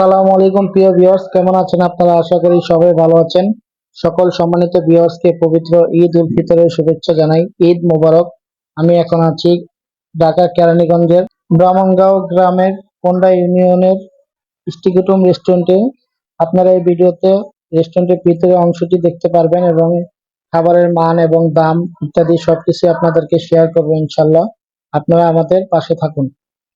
আসসালামু আলাইকুম, প্রিয় ভিউয়ার্স কেমন আছেন আপনারা? আশা করি সবাই ভালো আছেন। সকল সম্মানিত ভিউয়ার্সকে পবিত্র ঈদ উল ফিতরের শুভেচ্ছা জানাই। ঈদ মোবারক। আমি এখন আছি ঢাকা কেরানীগঞ্জের ব্রাহ্মণগাঁও গ্রামের কোন্ডা ইউনিয়নের স্টিকুটুম রেস্টুরেন্টে। আপনারা এই ভিডিওতে রেস্টুরেন্টের ভিতরে অংশটি দেখতে পারবেন এবং খাবারের মান এবং দাম ইত্যাদি সবকিছু আপনাদেরকে শেয়ার করব ইনশাল্লাহ আপনারা আমাদের পাশে থাকুন।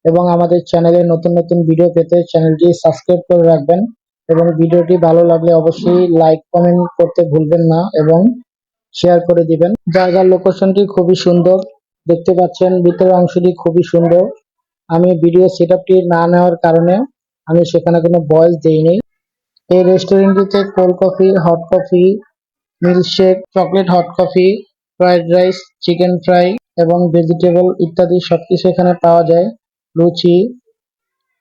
এবং আমাদের চ্যানেলে নতুন নতুন ভিডিও পেতে চ্যানেলটি সাবস্ক্রাইব করে রাখবেন এবং ভিডিওটি ভালো লাগলে অবশ্যই লাইক কমেন্ট করতে ভুলবেন না এবং শেয়ার করে দিবেন। জায়গার লোকেশনটি খুবই সুন্দর, দেখতে পাচ্ছেন ভিতরের অংশটি খুবই সুন্দর। আমি ভিডিও সেটআপটি না নেওয়ার কারণে আমি সেখানে কোনো ভয়েস দেইনি। এই রেস্টুরেন্টটিতে cold coffee hot coffee milkshake chocolate hot coffee fried rice chicken fry এবং ভেজিটেবল ইত্যাদি সবকিছু এখানে পাওয়া যায়। লুচি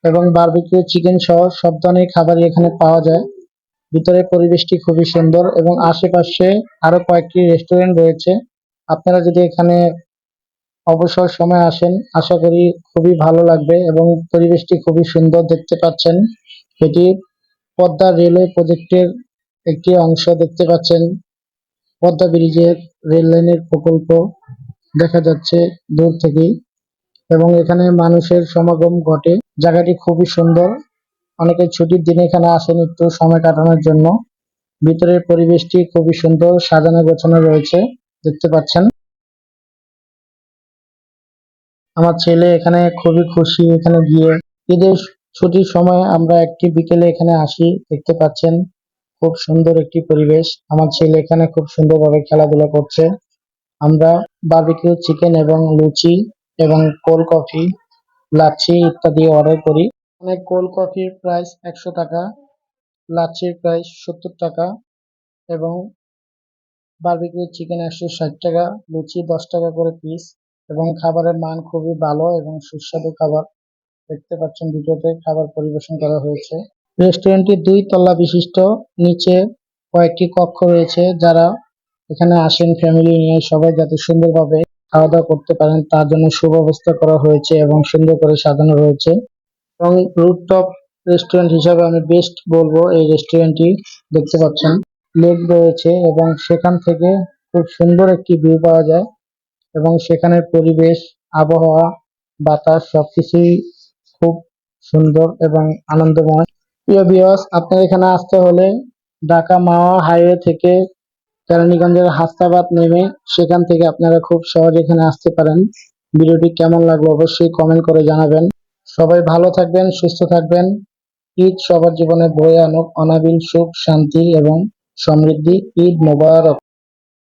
এবং বারবিকিউ চিকেন সহ সব ধরনের খাবারই এখানে পাওয়া যায়। ভিতরের পরিবেশটি খুবই সুন্দর এবং আশেপাশে আরও কয়েকটি রেস্টুরেন্ট রয়েছে। আপনারা যদি এখানে অবসর সময় আসেন, আশা করি খুবই ভালো লাগবে এবং পরিবেশটি খুবই সুন্দর দেখতে পাচ্ছেন। এটি পদ্মা রেলওয়ে প্রজেক্টের একটি অংশ দেখতে পাচ্ছেন। পদ্মা ব্রিজের রেল লাইনের প্রকল্প দেখা যাচ্ছে দূর থেকেই। এবং এখানে মানুষের সমাগম ঘটে। জায়গাটি খুবই সুন্দর। অনেকে ছুটির দিনে এখানে আসেন একটু সময় কাটানোর জন্য। ভিতরের পরিবেশটি খুবই সুন্দর, সাজানো গোছানো রয়েছে, দেখতে পাচ্ছেন। আমার ছেলে এখানে খুবই খুশি এখানে গিয়ে। ঈদের ছুটির সময় আমরা একটি বিকেলে এখানে আসি, দেখতে পাচ্ছেন। খুব সুন্দর একটি পরিবেশ। আমার ছেলে এখানে খুব সুন্দরভাবে খেলাধুলা করছে। আমরা বারবিকিউ চিকেন এবং লুচি এবং কোল্ড কফি, লাচ্ছি ইত্যাদি অর্ডার করি। এখানে কোল্ড কফির প্রাইস একশো টাকা, লাচ্ছির প্রাইস সত্তর টাকা এবং বারবিকিউ চিকেন একশো ষাট টাকা, লুচি দশ টাকা করে পিস এবং খাবারের মান খুবই ভালো এবং সুস্বাদু খাবার। দেখতে পাচ্ছেন ভিডিওতে খাবার পরিবেশন করা হয়েছে। রেস্টুরেন্টটি দুই তলা বিশিষ্ট, নিচে কয়েকটি কক্ষ রয়েছে যারা এখানে আসেন ফ্যামিলি নিয়ে সবাই যাতে সুন্দরভাবে খাওয়া দাওয়া করতে পারেন, তার জন্য সুব্যবস্থা করা হয়েছে এবং সুন্দর করে সাজানো রয়েছে। এবং রুফটপ রেস্টুরেন্ট হিসাবে আমি বেস্ট বলব এই রেস্টুরেন্টটি দেখতে পাচ্ছেন। লেক রয়েছে এবং সেখান থেকে খুব সুন্দর একটি ভিউ পাওয়া যায় এবং সেখানের পরিবেশ, আবহাওয়া, বাতাস সবকিছুই খুব সুন্দর এবং আনন্দময়। প্রিয় বিয়স আপনার এখানে আসতে হলে ঢাকা মাওয়া হাইওয়ে থেকে কেরানীগঞ্জের হাস্তাবাদ নেমে সেখান থেকে আপনারা খুব সহজে এখানে আসতে পারেন। ভিডিওটি কেমন লাগল অবশ্যই কমেন্ট করে জানাবেন। সবাই ভালো থাকবেন, সুস্থ থাকবেন। ঈদ সবার জীবনে বয়ে আনুক। অনাবিল সুখ, শান্তি এবং সমৃদ্ধি। ঈদ মোবারক।